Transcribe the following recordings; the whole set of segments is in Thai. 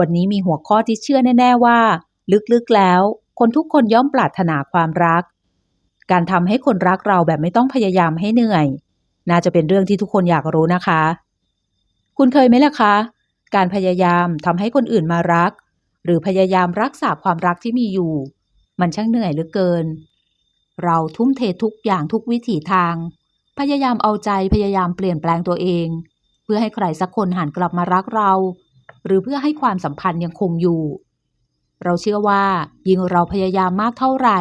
วันนี้มีหัวข้อที่เชื่อแน่ ๆว่า ลึกๆแล้ว คนทุกคนย่อมปรารถนาความรัก การทำให้คนรักเราแบบไม่ต้องพยายามให้เหนื่อย น่าจะเป็นเรื่องที่ทุกคนอยากรู้นะคะ คุณเคยไหมล่ะคะ การพยายามทำให้คนอื่นมารัก หรือพยายามรักษาความรักที่มีอยู่ มันช่างเหนื่อยเหลือเกิน เราทุ่มเททุกอย่างทุกวิถีทาง พยายามเอาใจพยายามเปลี่ยนแปลงตัวเอง เพื่อให้ใครสักคนหันกลับมารักเรา หรือเพื่อให้ความสัมพันธ์ยังคงอยู่ เราเชื่อว่ายิ่งเราพยายามมากเท่าไหร่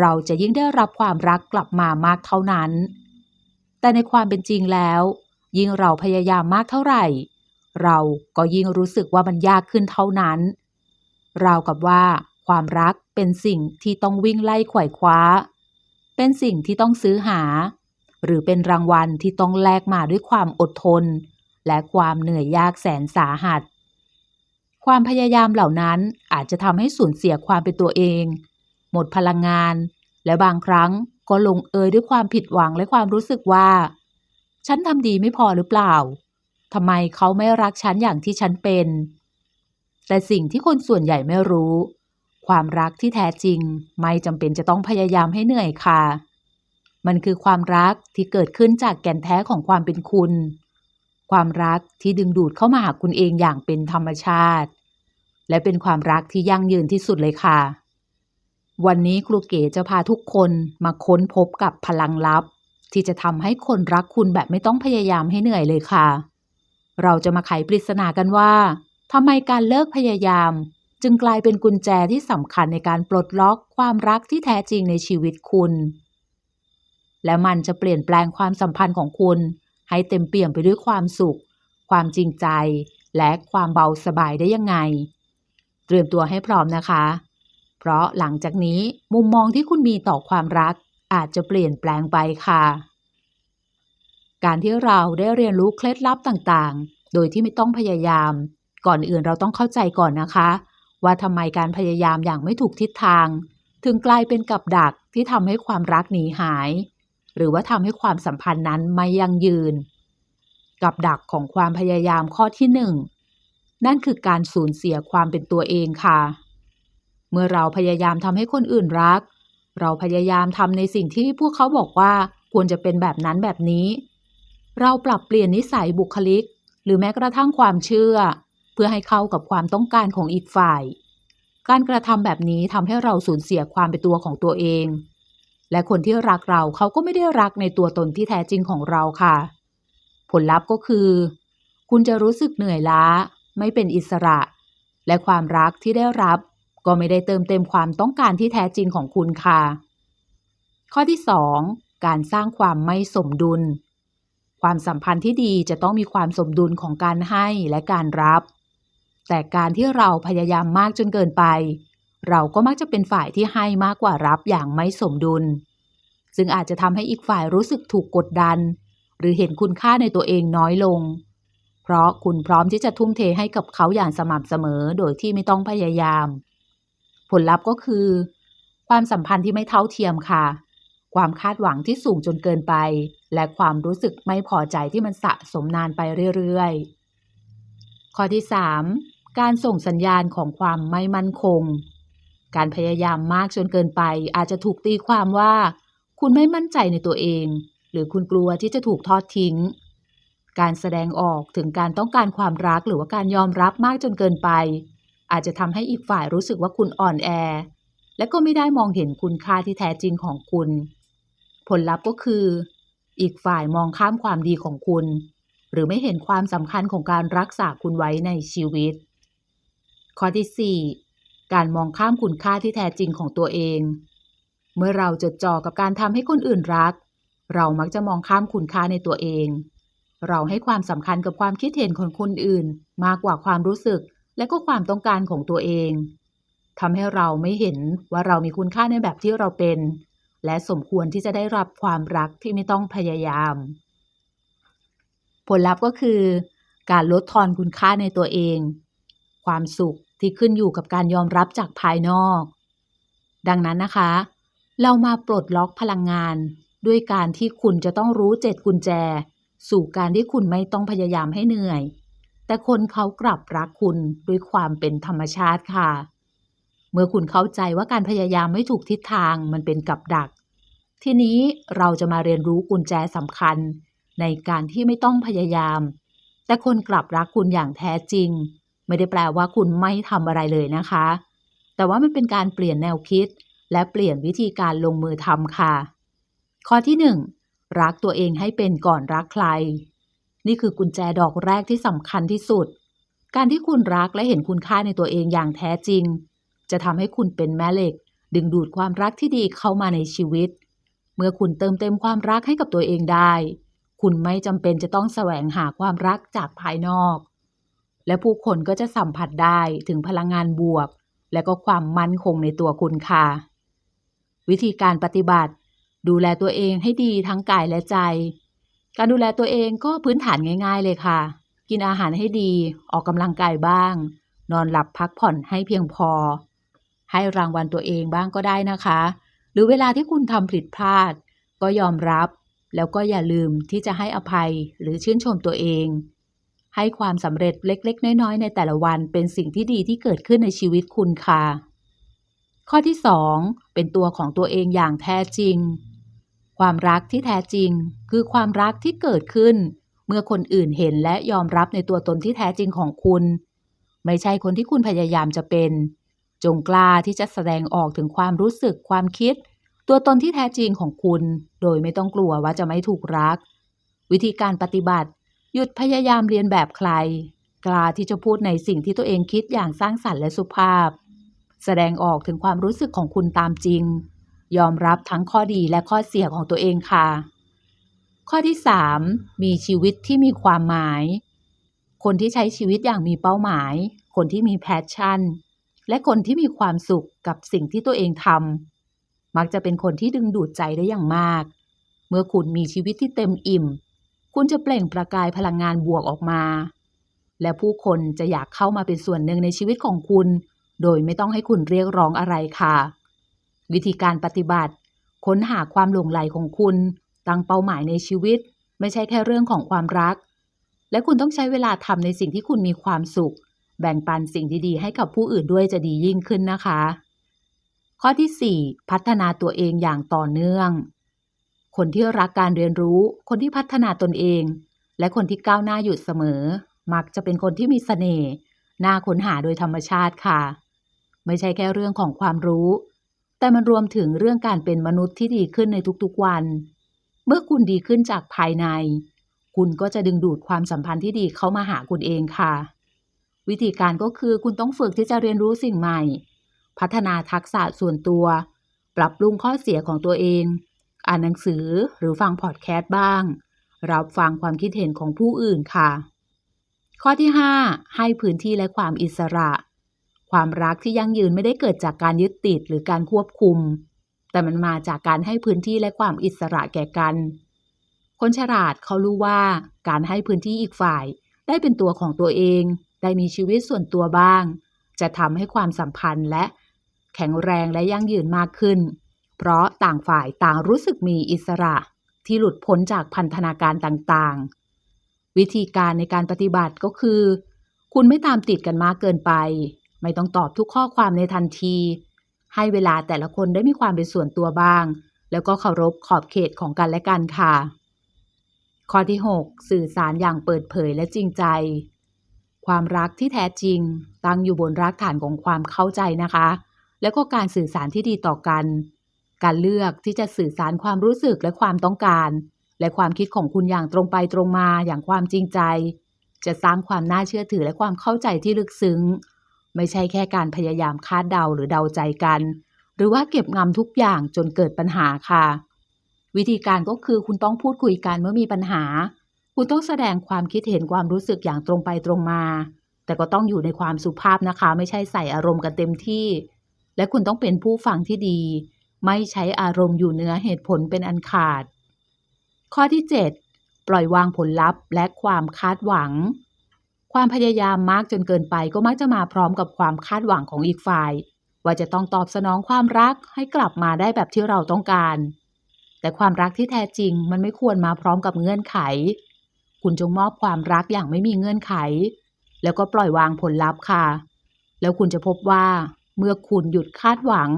เราจะยิ่งได้รับความรักกลับมามากเท่านั้น แต่ในความเป็นจริงแล้ว ยิ่งเราพยายามมากเท่าไหร่ เราก็ยิ่งรู้สึกว่ามันยากขึ้นเท่านั้น ราวกับว่า ความรักเป็นสิ่งที่ต้องวิ่งไล่ไขว่คว้า เป็นสิ่งที่ต้องซื้อหา หรือเป็นรางวัลที่ต้องแลกมาด้วยความอดทนและความเหนื่อยยากแสนสาหัส ความพยายามเหล่านั้นอาจจะทำให้สูญเสียความเป็นตัวเอง หมดพลังงาน และบางครั้งก็ลงเอยด้วยความผิดหวังและความรู้สึกว่า ฉันทำดีไม่พอหรือเปล่าทำไมเขาไม่รักฉันอย่างที่ฉันเป็น แต่สิ่งที่คนส่วนใหญ่ไม่รู้ ความรักที่แท้จริงไม่จำเป็นจะต้องพยายามให้เหนื่อยค่ะ มันคือความรักที่เกิดขึ้นจากแก่นแท้ของความเป็นคุณ ความรักที่ดึงดูดเข้ามาหาคุณเองอย่างเป็นธรรมชาติ และเป็นความรักที่ยั่งยืนที่สุดเลยค่ะ วันนี้ครูเก๋จะพาทุกคนมาค้นพบกับพลังลับ ที่จะทำให้คนรักคุณแบบไม่ต้องพยายามให้เหนื่อยเลยค่ะ เราจะมาไขปริศนากันว่าทำไมการเลิกพยายาม จึงกลายเป็นกุญแจที่สำคัญในการปลดล็อกความรักที่แท้จริงในชีวิตคุณ และมันจะเปลี่ยนแปลงความสัมพันธ์ของคุณ ให้เต็มเปี่ยมไปด้วยความสุข ความจริงใจ และความเบาสบายได้ยังไง เตรียมตัวให้พร้อมนะคะ เพราะหลังจากนี้มุมมองที่คุณมีต่อความรักอาจจะเปลี่ยนแปลงไปค่ะ การที่เราได้เรียนรู้เคล็ดลับต่างๆ โดยที่ไม่ต้องพยายาม ก่อนอื่นเราต้องเข้าใจก่อนนะคะ ว่าทำไมการพยายามอย่างไม่ถูกทิศทาง ถึงกลายเป็นกับดักที่ทำให้ความรักหนีหาย หรือว่าทำให้ความสัมพันธ์นั้นไม่ยั่งยืน กับดักของความพยายามข้อที่หนึ่ง นั่นคือการสูญเสียความเป็นตัวเองค่ะ เมื่อเราพยายามทำให้คนอื่นรัก เราพยายามทำในสิ่งที่พวกเขาบอกว่าควรจะเป็นแบบนั้นแบบนี้ เราปรับเปลี่ยนนิสัยบุคลิก หรือแม้กระทั่งความเชื่อ เพื่อให้เข้ากับความต้องการของอีกฝ่าย การกระทำแบบนี้ทำให้เราสูญเสียความเป็นตัวของตัวเอง และคนที่รักเราเขาก็ไม่ได้รักในตัวตนที่แท้จริงของเราค่ะ ผลลัพธ์ก็คือ คุณจะรู้สึกเหนื่อยล้า ไม่เป็นอิสระ และความรักที่ได้รับ ก็ไม่ได้เติมเต็มความต้องการที่แท้จริงของคุณค่ะ ข้อที่ 2 การสร้างความไม่สมดุล ความสัมพันธ์ที่ดีจะต้องมีความสมดุลของการให้และการรับ แต่การที่เราพยายามมากจนเกินไป เราก็มักจะเป็นฝ่ายที่ให้มากกว่ารับอย่างไม่สมดุล ซึ่งอาจจะทำให้อีกฝ่ายรู้สึกถูกกดดัน หรือเห็นคุณค่าในตัวเองน้อยลง เพราะคุณพร้อมที่จะทุ่มเทให้กับเขาอย่างสม่ำเสมอโดยที่ไม่ต้องพยายาม ผลลัพธ์ก็คือ ความสัมพันธ์ที่ไม่เท่าเทียมค่ะ ความคาดหวังที่สูงจนเกินไป และความรู้สึกไม่พอใจที่มันสะสมนานไปเรื่อยๆ ข้อที่ 3 การส่งสัญญาณของความไม่มั่นคง การพยายามมากจนเกินไป อาจจะถูกตีความว่า คุณไม่มั่นใจในตัวเอง หรือคุณกลัวที่จะถูกทอดทิ้ง การแสดงออกถึงการต้องการความรักหรือว่าการยอมรับมากจนเกินไป อาจจะทำให้อีกฝ่ายรู้สึกว่าคุณอ่อนแอ และก็ไม่ได้มองเห็นคุณค่าที่แท้จริงของคุณ ผลลัพธ์ก็คือ อีกฝ่ายมองข้ามความดีของคุณ หรือไม่เห็นความสำคัญของการรักษาคุณไว้ในชีวิต ข้อที่ 4 การมองข้ามคุณค่าที่แท้จริงของตัวเอง เมื่อเราจดจ่อกับการทำให้คนอื่นรัก เรามักจะมองข้ามคุณค่าในตัวเอง เราให้ความสำคัญกับความคิดเห็นของคนอื่น มากกว่าความรู้สึกและก็ความต้องการของตัวเองทำให้เราไม่เห็นว่าเรามีคุณค่าในแบบที่เราเป็น และสมควรที่จะได้รับความรักที่ไม่ต้องพยายาม ผลลัพธ์ก็คือ การลดทอนคุณค่าในตัวเอง ความสุขที่ขึ้นอยู่กับการยอมรับจากภายนอก ดังนั้นนะคะ เรามาปลดล็อกพลังงาน ด้วยการที่คุณจะต้องรู้เจ็ดกุญแจ สู่การที่คุณไม่ต้องพยายามให้เหนื่อย แต่คนเขากลับรักคุณด้วยความเป็นธรรมชาติค่ะ เมื่อคุณเข้าใจว่าการพยายามไม่ถูกทิศทางมันเป็นกับดัก ทีนี้เราจะมาเรียนรู้กุญแจสำคัญ ในการที่ไม่ต้องพยายาม แต่คนกลับรักคุณอย่างแท้จริง ไม่ได้แปลว่าคุณไม่ทำอะไรเลยนะคะ แต่ว่ามันเป็นการเปลี่ยนแนวคิด และเปลี่ยนวิธีการลงมือทำค่ะ ข้อที่หนึ่ง รักตัวเองให้เป็นก่อนรักใคร นี่คือกุญแจดอกแรกที่สำคัญที่สุด การที่คุณรักและเห็นคุณค่าในตัวเองอย่างแท้จริง จะทำให้คุณเป็นแม่เหล็ก ดึงดูดความรักที่ดีเข้ามาในชีวิต เมื่อคุณเติมเต็มความรักให้กับตัวเองได้ คุณไม่จำเป็นจะต้องแสวงหาความรักจากภายนอก และผู้คนก็จะสัมผัสได้ถึงพลังงานบวก และก็ความมั่นคงในตัวคุณค่ะ วิธีการปฏิบัติ ดูแลตัวเองให้ดีทั้งกายและใจ การดูแลตัวเองก็พื้นฐานง่าย ๆ เลยค่ะ กินอาหารให้ดี ออกกำลังกายบ้าง นอนหลับพักผ่อนให้เพียงพอ ให้รางวัลตัวเองบ้างก็ได้นะคะ หรือเวลาที่คุณทำผิดพลาด ก็ยอมรับ แล้วก็อย่าลืมที่จะให้อภัยหรือชื่นชมตัวเอง ให้ความสำเร็จเล็ก ๆ น้อยๆ ในแต่ละวันเป็นสิ่งที่ดีที่เกิดขึ้นในชีวิตคุณค่ะข้อที่ 2 เป็นตัวของตัวเองอย่างแท้จริง ความรักที่แท้จริง คือความรักที่เกิดขึ้น เมื่อคนอื่นเห็นและยอมรับในตัวตนที่แท้จริงของคุณ ไม่ใช่คนที่คุณพยายามจะเป็น จงกล้าที่จะแสดงออกถึงความรู้สึกความคิด ตัวตนที่แท้จริงของคุณ โดยไม่ต้องกลัวว่าจะไม่ถูกรัก วิธีการปฏิบัติ หยุดพยายามเรียนแบบใคร กล้าที่จะพูดในสิ่งที่ตัวเองคิดอย่างสร้างสรรค์และสุภาพ แสดงออกถึงความรู้สึกของคุณตามจริง ยอมรับทั้งข้อดีและข้อเสียของตัวเองค่ะ ข้อที่ 3 มีชีวิตที่มีความหมาย คนที่ใช้ชีวิตอย่างมีเป้าหมาย คนที่มีแพชชั่น และคนที่มีความสุขกับสิ่งที่ตัวเองทำมักจะเป็นคนที่ดึงดูดใจได้อย่างมาก เมื่อคุณมีชีวิตที่เต็มอิ่ม คุณจะเปล่งประกายพลังงานบวกออกมา และผู้คนจะอยากเข้ามาเป็นส่วนหนึ่งในชีวิตของคุณ โดยไม่ต้องให้คุณเรียกร้องอะไรค่ะ วิธีการปฏิบัติ ค้นหาความหลงไหลของคุณ ตั้งเป้าหมายในชีวิต ไม่ใช่แค่เรื่องของความรัก และคุณต้องใช้เวลาทำในสิ่งที่คุณมีความสุข แบ่งปันสิ่งดีๆ ให้กับผู้อื่นด้วยจะดียิ่งขึ้นนะคะ ข้อที่ 4 พัฒนาตัวเองอย่างต่อเนื่อง คนที่รักการเรียนรู้ คนที่พัฒนาตนเอง และคนที่ก้าวหน้าอยู่เสมอ มักจะเป็นคนที่มีเสน่ห์น่าค้นหาโดยธรรมชาติค่ะ ไม่ใช่แค่เรื่องของความรู้ แต่มันรวมถึงเรื่องการเป็นมนุษย์ที่ดีขึ้นในทุกๆวัน เมื่อคุณดีขึ้นจากภายใน คุณก็จะดึงดูดความสัมพันธ์ที่ดีเข้ามาหาคุณเองค่ะ วิธีการก็คือคุณต้องฝึกที่จะเรียนรู้สิ่งใหม่ พัฒนาทักษะส่วนตัว ปรับปรุงข้อเสียของตัวเอง อ่านหนังสือหรือฟังพอดแคสต์บ้าง รับฟังความคิดเห็นของผู้อื่นค่ะ ข้อที่ 5 ให้พื้นที่และความอิสระ ความรักที่ยั่งยืนไม่ได้เกิดจากการยึดติดหรือการควบคุม แต่มันมาจากการให้พื้นที่และความอิสระแก่กัน คนฉลาดเขารู้ว่าการให้พื้นที่อีกฝ่าย ได้เป็นตัวของตัวเอง ได้มีชีวิตส่วนตัวบ้าง จะทำให้ความสัมพันธ์และแข็งแรงและยั่งยืนมากขึ้น เพราะต่างฝ่ายต่างรู้สึกมีอิสระที่หลุดพ้นจากพันธนาการต่างๆ วิธีการในการปฏิบัติก็คือ คุณไม่ตามติดกันมากเกินไป ไม่ต้องตอบทุกข้อความในทันที ให้เวลาแต่ละคนได้มีความเป็นส่วนตัวบ้าง แล้วก็เคารพขอบเขตของกันและกันค่ะ ข้อที่ 6 สื่อสารอย่างเปิดเผยและจริงใจ ความรักที่แท้จริง ตั้งอยู่บนรากฐานของความเข้าใจนะคะ แล้วก็การสื่อสารที่ดีต่อกัน การเลือกที่จะสื่อสารความรู้สึกและความต้องการ และความคิดของคุณอย่างตรงไปตรงมาอย่างความจริงใจจะสร้างความน่าเชื่อถือและความเข้าใจที่ลึกซึ้ง ไม่ใช่แค่การพยายามคาดเดาหรือเดาใจกัน หรือว่าเก็บงำทุกอย่างจนเกิดปัญหาค่ะ วิธีการก็คือคุณต้องพูดคุยกันเมื่อมีปัญหา คุณต้องแสดงความคิดเห็นความรู้สึกอย่างตรงไปตรงมา แต่ก็ต้องอยู่ในความสุภาพนะคะ ไม่ใช่ใส่อารมณ์กันเต็มที่ และคุณต้องเป็นผู้ฟังที่ดี ไม่ใช้อารมณ์อยู่เหนือเหตุผลเป็นอันขาด ข้อที่ 7 ปล่อยวางผลลัพธ์และความคาดหวัง ความพยายามมากจนเกินไปก็มักจะมาพร้อมกับความคาดหวังของอีกฝ่าย ว่าจะต้องตอบสนองความรักให้กลับมาได้แบบที่เราต้องการ แต่ความรักที่แท้จริงมันไม่ควรมาพร้อมกับเงื่อนไข คุณจงมอบความรักอย่างไม่มีเงื่อนไข แล้วก็ปล่อยวางผลลัพธ์ค่ะ แล้วคุณจะพบว่าเมื่อคุณหยุดคาดหวัง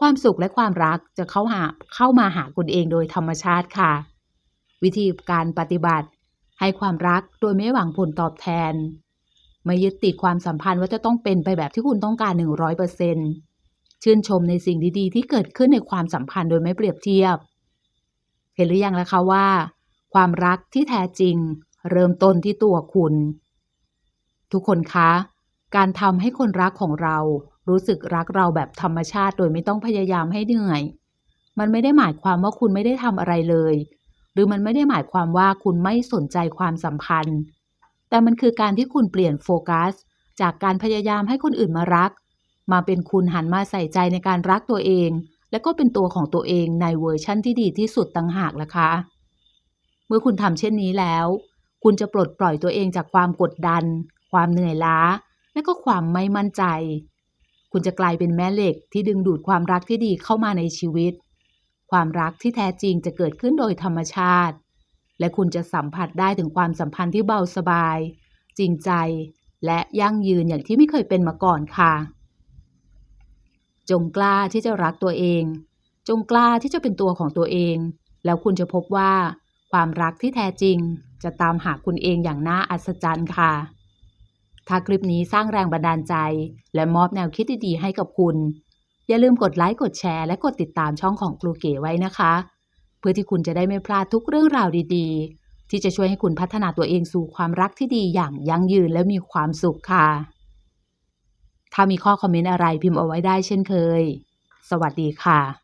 ความสุขและความรักจะเข้าหาเข้ามาหาคุณเองโดยธรรมชาติค่ะ วิธีการปฏิบัติ ให้ความรักโดยไม่หวังผลตอบแทน ไม่ยึดติดความสัมพันธ์ว่าจะต้องเป็นไปแบบที่คุณต้องการ 100%ชื่นชมในสิ่งดีๆ ที่เกิดขึ้นในความสัมพันธ์โดยไม่เปรียบเทียบ เห็นหรือยังล่ะคะว่า ความรักที่แท้จริง เริ่มต้นที่ตัวคุณ ทุกคนคะ การทำให้คนรักของเรารู้สึกรักเราแบบธรรมชาติโดยไม่ต้องพยายามให้เหนื่อย มันไม่ได้หมายความว่าคุณไม่ได้ทำอะไรเลย หรือมันไม่ได้หมายความว่าคุณไม่สนใจความสัมพันธ์ แต่มันคือการที่คุณเปลี่ยนโฟกัส จากการพยายามให้คนอื่นมารัก มาเป็นคุณหันมาใส่ใจในการรักตัวเอง และก็เป็นตัวของตัวเองในเวอร์ชั่นที่ดีที่สุดต่างหากล่ะคะ เมื่อคุณทำเช่นนี้แล้ว คุณจะปลดปล่อยตัวเองจากความกดดัน ความเหนื่อยล้า และก็ความไม่มั่นใจ คุณจะกลายเป็นแม่เหล็กที่ดึงดูดความรักที่ดีเข้ามาในชีวิต ความรักที่แท้จริงจะเกิดขึ้นโดยธรรมชาติ และคุณจะสัมผัสได้ถึงความสัมพันธ์ที่เบาสบาย จริงใจ และยั่งยืนอย่างที่ไม่เคยเป็นมาก่อนค่ะ จงกล้าที่จะรักตัวเอง จงกล้าที่จะเป็นตัวของตัวเอง แล้วคุณจะพบว่า ความรักที่แท้จริง จะตามหาคุณเองอย่างน่าอัศจรรย์ค่ะถ้าคลิปนี้สร้างแรงบันดาลใจ และมอบแนวคิดดีๆให้กับคุณ อย่าลืมกดไลค์กดแชร์และกดติดตามช่องของครูเก๋ไว้นะคะ เพื่อที่คุณจะได้ไม่พลาดทุกเรื่องราวดีๆ ที่จะช่วยให้คุณพัฒนาตัวเองสู่ความรักที่ดีอย่างยั่งยืนและมีความสุขค่ะ ถ้ามีข้อคอมเมนต์อะไรพิมพ์เอาไว้ได้เช่นเคย สวัสดีค่ะ